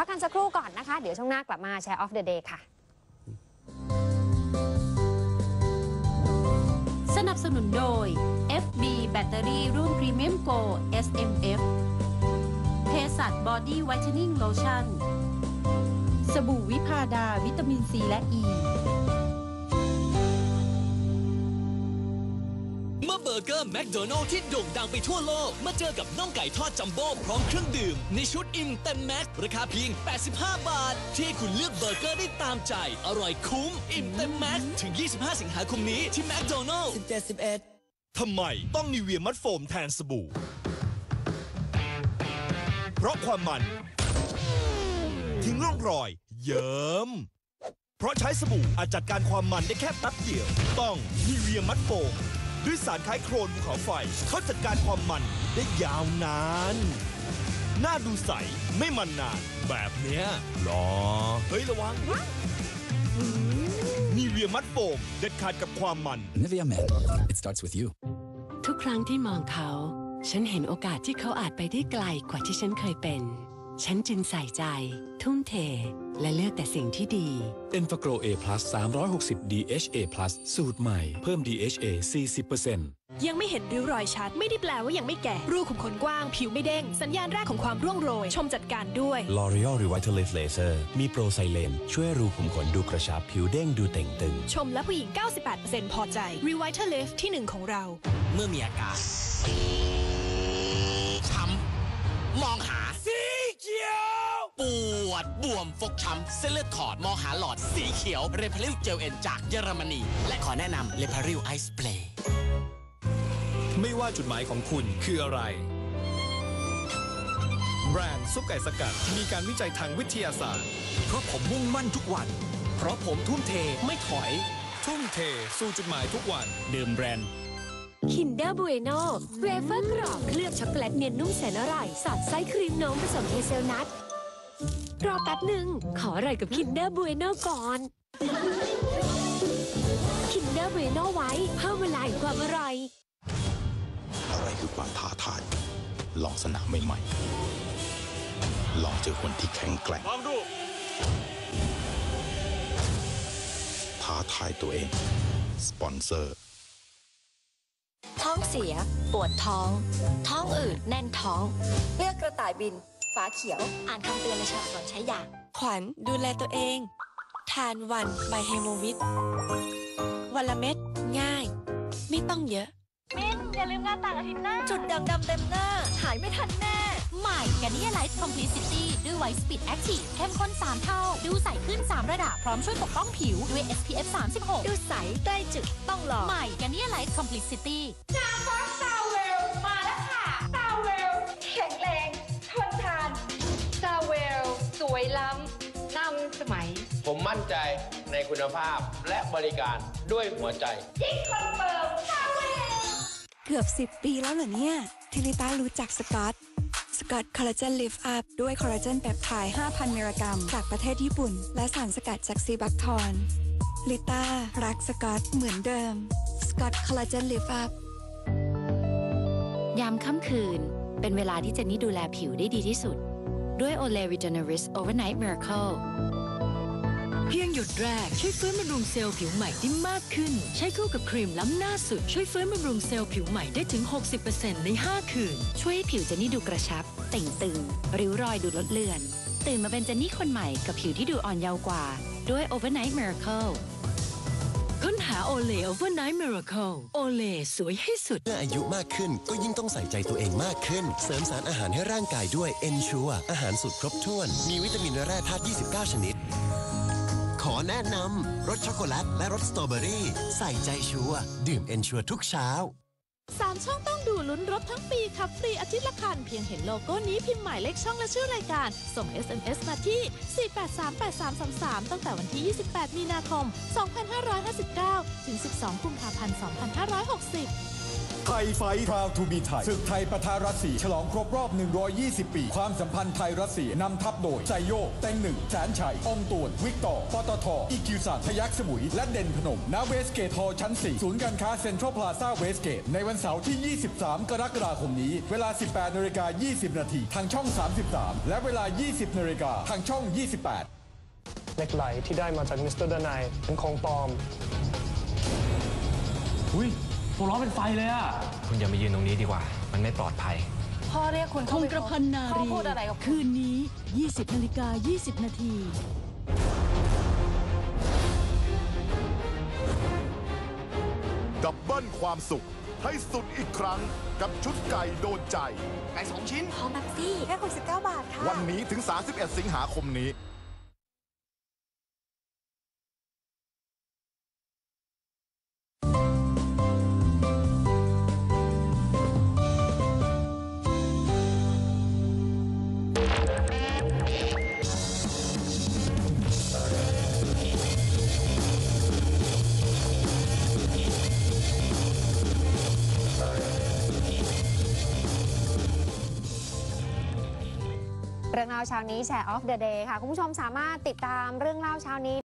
พักกันสักครู่ก่อนนะคะ เดี๋ยวช่วงหน้ากลับมาแชร์ออฟเดอะเดย์ค่ะ สนับสนุนโดย FB แบตเตอรี่รุ่นพรีเมียมโก SMF เพสัตบอดี้ไวท์เทนนิ่งโลชั่น สบู่วิพาดาวิตามินซีและอ e. ี เมื่อเบอร์เกอร์แมคโดนัลล์ที่โด่งดังไปทั่วโลก มาเจอกับน่องไก่ทอดจัมโบ้พร้อมเครื่องดื่ม ในชุดอิ่มเต็มแม็กราคาเพียง 85 บาท ที่คุณเลือกเบอร์เกอร์ได้ตามใจ อร่อยคุ้ม อิ่มเต็มแม็กถึง 25 สิงหาคมนี้ที่แมคโดนัลล์ทำไมต้องนิเวียมัดโฟมแทนสบู่ เพราะความมัน ทิ้งร่องรอย เยิ้มเพราะใช้สบู่อาจจัดการความมันได้แค่แป๊บเดียว ต้องนิเวียมัดโฟม ด้วยสารคล้ายโครนภูเขาไฟ เขาจัดการความมันได้ยาวนาน หน้าดูใสไม่มันนาน แบบเนี้ยหรอ เฮ้ย ระวังนิเวียมัดโฟมเด็ดขาดกับความมัน Nivea Men. It starts with you. ทุกครั้งที่มองเขา ฉันเห็นโอกาสที่เขาอาจไปได้ไกลกว่าที่ฉันเคยเป็น ฉันจึงใส่ใจ ทุ่มเท และเลือกแต่สิ่งที่ดี e n f a g r o w A+ 360 DHA+ สูตรใหม่ เพิ่ม DHA 40%ยังไม่เห็นริ้วรอยชัด ไม่ได้แปลว่ายังไม่แก่ รูขุมขนกว้าง ผิวไม่เด้ง สัญญาณแรกของความร่วงโรย ชมจัดการด้วย L'Oreal Revitalift Laser มีโปรไซเลนช่วยให้รูขุมขนดูกระชับ ผิวเด้งดูเต่งตึง ชมและผู้หญิง 98%พอใจ Revitalift ที่หนึ่งของเรา เมื่อมีอาการ วดบวมฟกช้ำเส้นเลือดขอดมองหาหลอดสีเขียวเรพาริลเจลเอ็นจากเยอรมนี และขอแนะนำเรพาริลไอซ์เพลย์ไม่ว่าจุดหมายของคุณคืออะไร แบรนด์ซุปไก่สกัดมีการวิจัยทางวิทยาศาสตร์ เพราะผมมุ่งมั่นทุกวัน เพราะผมทุ่มเทไม่ถอย ทุ่มเทสู่จุดหมายทุกวันดื่มแบรนด์คินเดอร์บูเอโนเวเฟอร์กรอบเคลือบช็อกโกแลตเนียนนุ่มแสนอร่อย สอดไส้ครีมนมผสมเฮเซลนัท รอแป๊บหนึ่งขออร่อยกับคินเดอร์บูเอโนก่อน คินเดอร์บูเอโนไว้เพิ่มเวลาแห่งความอร่อย อะไรคือความท้าทาย ลองสนามใหม่ๆ ลองเจอคนที่แข็งแกร่งความรู้ท้าทายตัวเอง สปอนเซอร์ ท้องเสีย ปวดท้อง ท้องอืดแน่นท้อง เลือกกระต่ายบิน ฝาเขียว อ่านคำเตือนในฉลากก่อนใช้ยา ขวัญดูแลตัวเอง ทานวันไบเฮโมวิตวันละเม็ดง่าย ไม่ต้องเยอะ มินอย่าลืมงานต่างอาทิตย์หน้า จุดด่างดำเต็มหน้า หายไม่ทันแน่ ใหม่กันนี่ไลท์คอมพลีซิตี้ด้วยไวท์สปีดแอคทีฟเข้มข้น 3 เท่า ดูใสขึ้น 3 ระดับ พร้อมช่วยปกป้องผิว ด้วย SPF 36 ดูใสใกล้จุดต้องลองใหม่กันนี่ไลท์คอมพลีซิตี้ วยล้ำนำสมัย ผมมั่นใจในคุณภาพและบริการด้วยหัวใจ ยิ่งคอนเฟิร์มซาเวลเกือบ 10 ปีแล้วเหรอเนี่ย ที่ลิต้ารู้จักสกอตสกอตคอลลาเจนลิฟต์อัพด้วยคอลลาเจนเปปไทด์5,000 มิลลิกรัม จากประเทศญี่ปุ่น และสารสกัดจากซีบัคทอนลิต้ารักสกอตเหมือนเดิม สกอตคอลลาเจนลิฟต์อัพยามค่ำคืน เป็นเวลาที่เจนนี่ดูแลผิวได้ดีที่สุด ด้วย Olay Regeneris Overnight Miracle เพียงหยดแรกช่วยฟื้นบำรุงเซลล์ผิวใหม่ได้มากขึ้น ใช้คู่กับครีมล้ำหน้าสุด ช่วยฟื้นบำรุงเซลล์ผิวใหม่ได้ถึง 60%ใน 5 คืน ช่วยให้ผิวเจนนี่ดูกระชับ เต่งตึง ริ้วรอยดูลดเลือน ตื่นมาเป็นเจนนี่คนใหม่กับผิวที่ดูอ่อนเยาว์กว่า ด้วย Overnight Miracle ค้นหาโอเล่ Overnight Miracle โอเล่สวยให้สุด เมื่ออายุมากขึ้นก็ยิ่งต้องใส่ใจตัวเองมากขึ้น เสริมสารอาหารให้ร่างกายด้วย Ensure อาหารสุดครบถ้วน มีวิตามินและแร่ธาตุ 29 ชนิด ขอแนะนำรสช็อกโกแลตและรสสตรอเบอรี่ ใส่ใจชัวร์ดื่ม Ensure ทุกเช้า สามช่องต้องดูลุ้นรถทั้งปีขับฟรีอาทิตย์ละคัน เพียงเห็นโลโก้นี้พิมพ์หมายเลขช่องและชื่อรายการ ส่ง SMS มาที่ 4838333 ตั้งแต่วันที่ 28 มีนาคม 2559 ถึง 12 กุมภาพันธ์ 2560 ไทยไฟพราวทูบีไทยศึกไทยประทารัสเซียฉลองครบรอบ 120 ปี ความสัมพันธ์ไทยรัสเซียนำทัพโดยไซโยกเต็งหนึ่งแสนชัยองตวนวิกตอร์ปตทอีคิวสันพยักสมุย และเด่นพนมณเวสเกตฮอลล์ชั้น 4 ศูนย์การค้าเซ็นทรัลพลาซ่าเวสเกต ในวันเสาร์ที่ 23 กรกฎาคมนี้ เวลา 18นาฬิกา20 นาทีทางช่อง 33 และเวลา 20นาฬิกาทางช่อง 28เล็กไหลที่ได้มาจากมิสเตอร์ดนายเป็นของปลอม อุ้ย ตัวล้อเป็นไฟเลยอะคุณอย่ามายืนตรงนี้ดีกว่า มันไม่ปลอดภัย พ่อเรียกคุณคเข้างไปกระพันนาพ่อรี พูดอะไรกับคืนนี้ 20นาฬิกา20 นาที ดับเบิลความสุข ให้สุดอีกครั้งกับชุดไก่โดนใจ ไก่สองชิ้นพอแบบซี่แค่69บาทค่ะ วันนี้ถึง 31 สิงหาคมนี้ รื่องเล่าเช้านี้แชร์ออฟเดอะเดย์ค่ะ คุณผู้ชมสามารถติดตามเรื่องเล่าเช้านี้